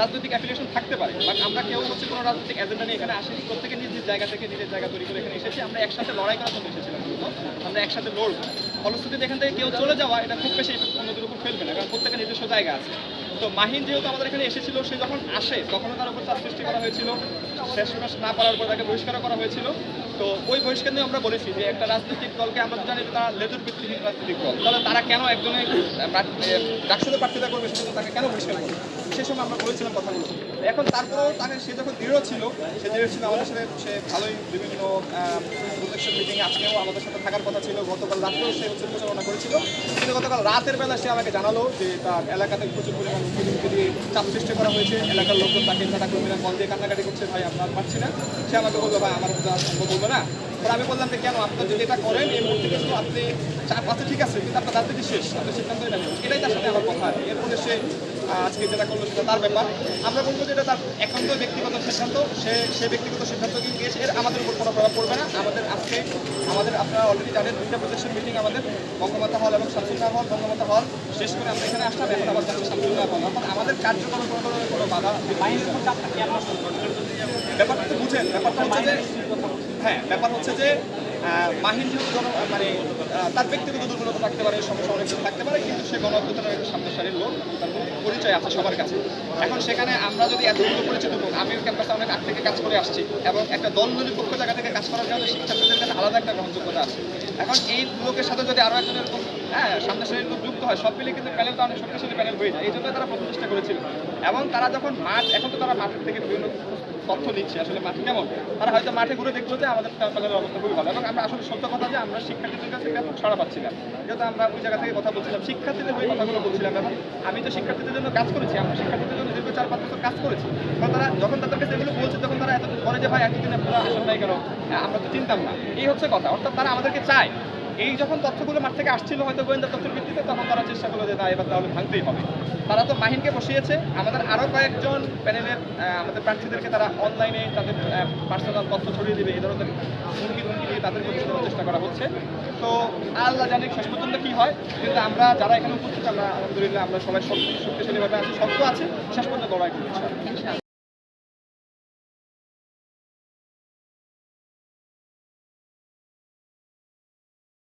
রাজনৈতিক অ্যাফিলিয়েশন থাকতে পারে বাট আমরা কেউ হচ্ছে কোনো রাজনৈতিক এজেন্ডা নিয়ে এখানে আসেনি। প্রত্যেকে নিজ নিজ জায়গা থেকে নিজের জায়গা তৈরি করে এখানে এসেছি। আমরা একসাথে লড়াই করার জন্য এসেছিলাম আমরা একসাথে লড়বো। ফলশ্রুতিতে এখান থেকে কেউ চলে যাওয়া, এটা খুব বেশি অন্যদের উপর ফেলবে না, কারণ প্রত্যেকের নিজস্ব জায়গা আছে। তো মাহিন যেহেতু আমাদের এখানে এসেছিল, সে যখন আসে, তখনও তার উপর চাপ সৃষ্টি করা হয়েছিল। শেষমেশ না পারার পর তাকে বহিষ্কার করা হয়েছিল। তো ওই বহিষ্কার নিয়ে আমরা বলেছি যে একটা রাজনৈতিক দলকে আমরা জানি যে তারা লেজুর ভিত্তিহীন রাজনৈতিক দল। তাহলে তারা কেন একজনে ডাকসুতে প্রার্থিতা করবে সেজন্য তাকে কেন বহিষ্কার করবে? সে সময় আমরা বলেছিলাম কথাগুলো এখন তারপরেও তাকে, সে যখন দৃঢ় ছিল, সে দৃঢ় ছিল, আমাদের সাথে সে ভালোই বিভিন্ন প্রোটেকশন মিটিংয়ে আজকেও আমাদের সাথে থাকার কথা ছিল। গতকাল রাত্রেও সে হচ্ছে প্রচারণা করেছিল। কিন্তু গতকাল রাতের বেলা সে আমাকে জানালো যে তার এলাকাতে প্রচুর পরিমাণ চাপ সৃষ্টি করা হয়েছে। এলাকার লোকজন তাকে তারা কর্মীরা কল দিয়ে কান্নাকাটি করছে। ভাই আপনার পারছি না। সে আমাকে বলল, ভাই, আমার সম্ভব বলবে না। পরে আমি বললাম যে, কেন? আপনার যদি এটা করেন, এই মুহূর্তে কিন্তু আপনি চাপ আছে ঠিক আছে, কিন্তু আপনার রাজনীতি শেষ। আপনার সিদ্ধান্ত এটা এটাই তার সাথে আমার কথা। এরপরে সে আজকে যেটা করল সেটা তার ব্যাপার। আমরা বলব যে এটা তার একান্ত ব্যক্তিগত সিদ্ধান্ত। সে সে ব্যক্তিগত সিদ্ধান্ত কি নিয়েছে এর আমাদের উপর কোনো প্রভাব পড়বে না। আমাদের আজকে, আমাদের আপনারা অলরেডি জানেন, দুইটা প্রদর্শন মিটিং আমাদের, বঙ্গমাতা হল এবং শামসুল্লাহ হল। বঙ্গমাতা হল শেষ করে আমরা এখানে আসলাম, এখন আবার যাচ্ছি শামসুল্লাহ হল। এখন আমাদের কার্যক্রম কোনো ধরনের কোনো বাধা ব্যাপারটা বুঝেন, ব্যাপারটা হচ্ছে যে হ্যাঁ ব্যাপার হচ্ছে যে মাহিন যেহেতু মানে তার ব্যক্তিগত দুর্বলতা থাকতে পারে, সমস্যা অনেক থাকতে পারে, কিন্তু সে গণঅভ্যুত্থানের একটা সামনের লোক, তার পরিচয় আছে সবার কাছে। এখন সেখানে আমরা যদি এতগুলো পরিচিত লোক আমিও ক্যাম্পাসে অনেক আগ থেকে কাজ করে আসছি এবং একটা দল নিরপেক্ষ জায়গা থেকে কাজ করার কারণে শিক্ষার্থীদের কাছে আলাদা একটা গ্রহণযোগ্যতা আছে। এখন এই লোকের সাথে যদি আরও একজন এরকম হ্যাঁ সামনের সারির লোক যুক্ত হয়, সব মিলে কিন্তু প্যানেলটা অনেক শক্তিশালী প্যানেল হয়ে যায়, এই জন্য তারা চেষ্টা করেছিল। এবং তারা যখন মাঠ, এখন তো তারা মাঠের থেকে বিভিন্ন তথ্য নিচ্ছে আসলে মাঠে কেমন? তারা হয়তো মাঠে ঘুরে দেখল যে আমাদের প্যানেলের অবস্থা খুবই ভালো। এবং আমরা আসলে সত্য কথা যে আমরা শিক্ষার্থীদের কাছে ব্যাপক সাড়া না যেহেতু আমরা ওই জায়গা থেকে কথা বলছিলাম, শিক্ষার্থীদের হয়ে কথাগুলো বলছিলাম এবং আমি তো শিক্ষার্থীদের জন্য কাজ করেছি, আমরা শিক্ষার্থীদের জন্য দীর্ঘ চার পাঁচ বছর কাজ করেছি। তখন তারা যখন তাদের কাছে এগুলো বলছে, তখন তারা এত করে যে ভাই একদিনে আপনারা আসেন নাই কেন? আমরা তো চিনতাম না। এই হচ্ছে কথা। অর্থাৎ তারা আমাদেরকে চায় এই যখন তথ্যগুলো মাঠ থেকে আসছিল হয়তো গোয়েন্দা তথ্যের ভিত্তিতে, তখন তারা চেষ্টা করল যে, না, এবার তাহলে ভাঙতেই হবে। তারা তো মাহিনকে বসিয়েছে। আমাদের আরও কয়েকজন প্যানেলের আমাদের প্রার্থীদেরকে তারা অনলাইনে তাদের পার্সোনাল তথ্য ছড়িয়ে দেবে। এই ধরনের হুমকি ধুমকি দিয়ে তাদের প্রতি চেষ্টা করা হচ্ছে। তো আল্লাহ জানে শেষ পর্যন্ত কি হয়। কিন্তু আমরা যারা এখানে উপস্থিত, আমরা আলহামদুলিল্লাহ আমরা সবাই শক্তি শক্তিশালীভাবে আছি শক্ত আছে। শেষ পর্যন্ত লড়াই করছি।